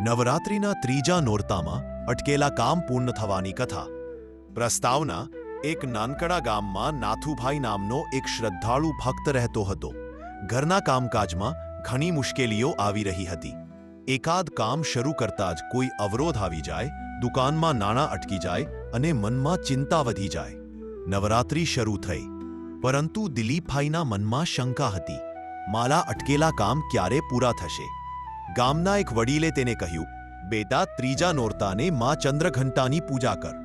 નવરાત્રિના ત્રીજા નોરતામાં અટકેલા કામ પૂર્ણ થવાની કથા. પ્રસ્તાવના, એક નાનકડા ગામમાં નાથુભાઈ નામનો એક શ્રદ્ધાળુ ભક્ત રહેતો હતો. ઘરના કામકાજમાં ઘણી મુશ્કેલીઓ આવી રહી હતી. એકાદ કામ શરૂ કરતા જ કોઈ અવરોધ આવી જાય, દુકાનમાં નાણાં અટકી જાય અને મનમાં ચિંતા વધી જાય. નવરાત્રિ શરૂ થઈ. પરંતુ દિલીપભાઈના મનમાં શંકા હતી. મારા અટકેલા કામ ક્યારે પૂરા થશે? ગામના એક વડીલે તેને કહ્યું, બેટા, ત્રીજા નોરતાને મા ચંદ્રઘંટાની પૂજા કર.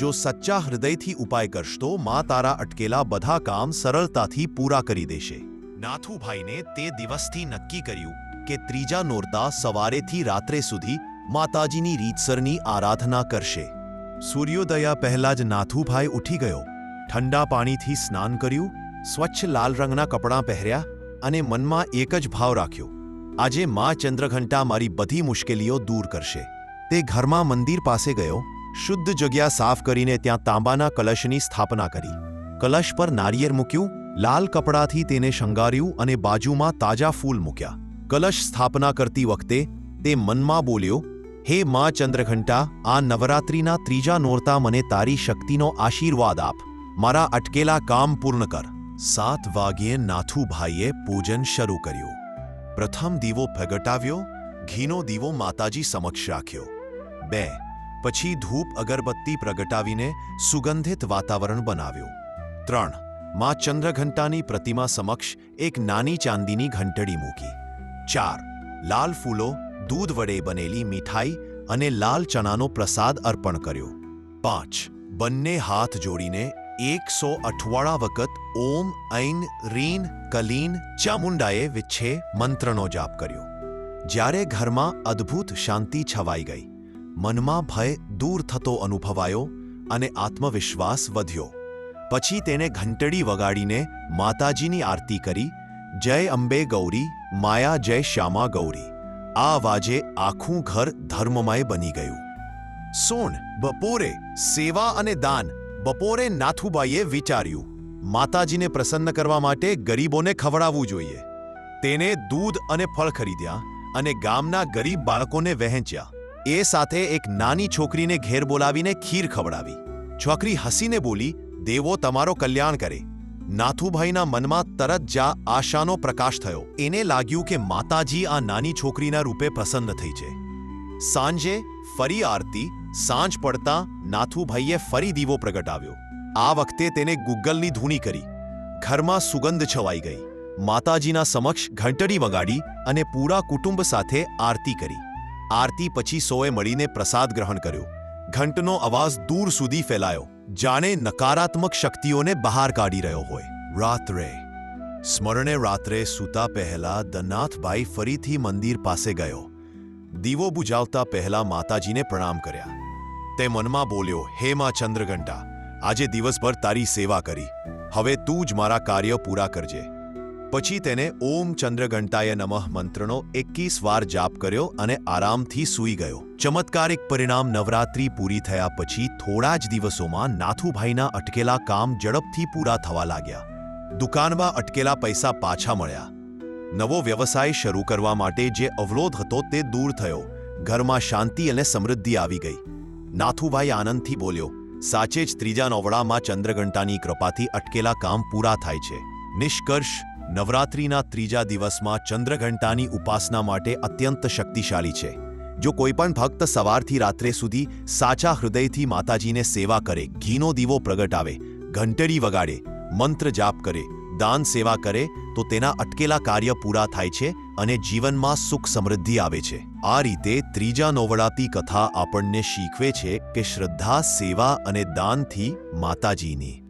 જો સચ્ચા હૃદયથી ઉપાય કરશ તો મા તારા અટકેલા બધા કામ સરળતાથી પૂરા કરી દેશે. નાથુભાઈને તે દિવસથી નક્કી કર્યું કે ત્રીજા નોરતા સવારેથી રાત્રે સુધી માતાજીની રીતસરની આરાધના કરશે. સૂર્યોદયા પહેલાં જ નાથુભાઈ ઉઠી ગયો. ઠંડા પાણીથી સ્નાન કર્યું, સ્વચ્છ લાલ રંગના કપડાં પહેર્યા અને મનમાં એક જ ભાવ રાખ્યો. આજે મા ચંદ્રઘંટા મારી બધી મુશ્કેલીઓ દૂર કરશે. તે ઘરમાં મંદિર પાસે ગયો, શુદ્ધ જગ્યા સાફ કરીને ત્યાં તાંબાના કલશની સ્થાપના કરી. કલશ પર નારિયેર મૂક્યું, લાલ કપડાથી તેને શણગાર્યું અને બાજુમાં તાજા ફૂલ મૂક્યા. કલશ સ્થાપના કરતી વખતે તે મનમાં બોલ્યો, હે મા ચંદ્રઘંટા, આ નવરાત્રિના ત્રીજા નોરતા મને તારી શક્તિનો આશીર્વાદ આપ. મારા અટકેલા કામ પૂર્ણ કર. સાત વાગ્યે નાથુભાઈએ પૂજન શરૂ કર્યું. પ્રથમ દીવો પ્રગટાવ્યો, ઘીનો દીવો માતાજી સમક્ષ રાખ્યો. બે, પછી ધૂપ અગરબત્તી પ્રગટાવીને સુગંધિત વાતાવરણ બનાવ્યું. ત્રણ, માં ચંદ્રઘંટાની પ્રતિમા સમક્ષ એક નાની ચાંદીની ઘંટડી મૂકી. ચાર, લાલ ફૂલો, દૂધ વડે બનેલી મીઠાઈ અને લાલ ચણાનો પ્રસાદ અર્પણ કર્યો. પાંચ, બંને હાથ જોડીને એકસો અઠવાડા વખત ઓમ, ઐન, રીન, કલીન ચામુંડાએ વિચ્છે મંત્રનો જાપ કર્યો. જ્યારે ઘરમાં અદ્ભુત શાંતિ છવાઈ ગઈ, મનમાં ભય દૂર થતો અનુભવાયો અને આત્મવિશ્વાસ વધ્યો. પછી તેને ઘંટડી વગાડીને માતાજીની આરતી કરી, જય અંબે ગૌરી, માયા જય શ્યામા ગૌરી. આ વાજે આખું ઘર ધર્મમય બની ગયું. સોણ, બપોરે સેવા અને દાન બપોરે નાથુબાઈએ વિચાર્યું, માતાજીને પ્રસન્ન કરવા માટે ગરીબોને ખવડાવવું જોઈએ. તેને દૂધ અને ફળ ખરીદ્યા અને ગામના ગરીબ બાળકોને વહેંચ્યા. એ સાથે એક નાની છોકરીને ઘેર બોલાવીને ખીર ખવડાવી. છોકરી હસીને બોલી, દેવો, તમારો કલ્યાણ કરે. નાથુભાઈના મનમાં તરત જા આશાનો પ્રકાશ થયો. એને લાગ્યું કે માતાજી આ નાની છોકરીના રૂપે પ્રસન્ન થઈ છે. સાંજે ફરી આરતી સાંજ પડતા નાથુભાઈએ ફરી દીવો પ્રગટાવ્યો. આ વખતે તેને ગુગ્ગલની ધૂણી કરી. ઘરમાં સુગંધ છવાઈ ગઈ. માતાજીના સમક્ષ ઘંટડી વગાડી અને પૂરા કુટુંબ સાથે આરતી કરી. આરતી પછી સોએ મળીને પ્રસાદ ગ્રહણ કર્યો. ઘંટનો અવાજ દૂર સુધી ફેલાયો. જાણે નકારાત્મક શક્તિઓને બહાર કાઢી રહ્યો હોય. રાત્રે. સ્મરણે રાત્રે સૂતા પહેલા દનાથભાઈ ફરીથી મંદિર પાસે ગયો. દીવો બુજાવતા પહેલા માતાજીને પ્રણામ કર્યા. તે મનમાં બોલ્યો, હે માં ચંદ્રઘંટા, આજે દિવસભર તારી સેવા કરી. હવે તું જ મારા કાર્ય પૂરા કરજે. પછી તેને ઓમ ચંદ્રઘંટાય નમઃ મંત્રનો એકવીસ વાર જાપ કર્યો અને આરામથી સૂઈ ગયો. ચમત્કારિક પરિણામ નવરાત્રી પૂરી થયા પછી થોડા જ દિવસોમાં નાથુભાઈના અટકેલા કામ ઝડપથી પૂરા થવા લાગ્યા. દુકાનમાં અટકેલા પૈસા પાછા મળ્યા. નવો વ્યવસાય શરૂ કરવા માટે જે અવરોધ હતો તે દૂર થયો. ઘરમાં શાંતિ અને સમૃદ્ધિ આવી ગઈ. નાથુભાઈ આનંદથી બોલ્યો, સાચે જ ત્રીજા નોવડામાં ચંદ્રઘંટાની કૃપાથી અટકેલા કામ પૂરા થાય છે. નિષ્કર્ષ, નવરાત્રિના ત્રીજા દિવસમાં ચંદ્રઘંટાની ઉપાસના માટે અત્યંત શક્તિશાળી છે. જો કોઈ પણ ભક્ત સવારથી રાત્રે સુધી સાચા હૃદયથી માતાજીને સેવા કરે, ઘીનો દીવો પ્રગટાવે ઘંટડી વગાડે, મંત્ર જાપ કરે, દાન સેવા કરે, તો તેના અટકેલા કાર્ય પૂરા થાય છે અને જીવનમાં સુખ સમૃદ્ધિ આવે છે. આ રીતે ત્રીજા નોવડાતી કથા આપણને શીખવે છે કે શ્રદ્ધા, સેવા અને દાનથી માતાજીની.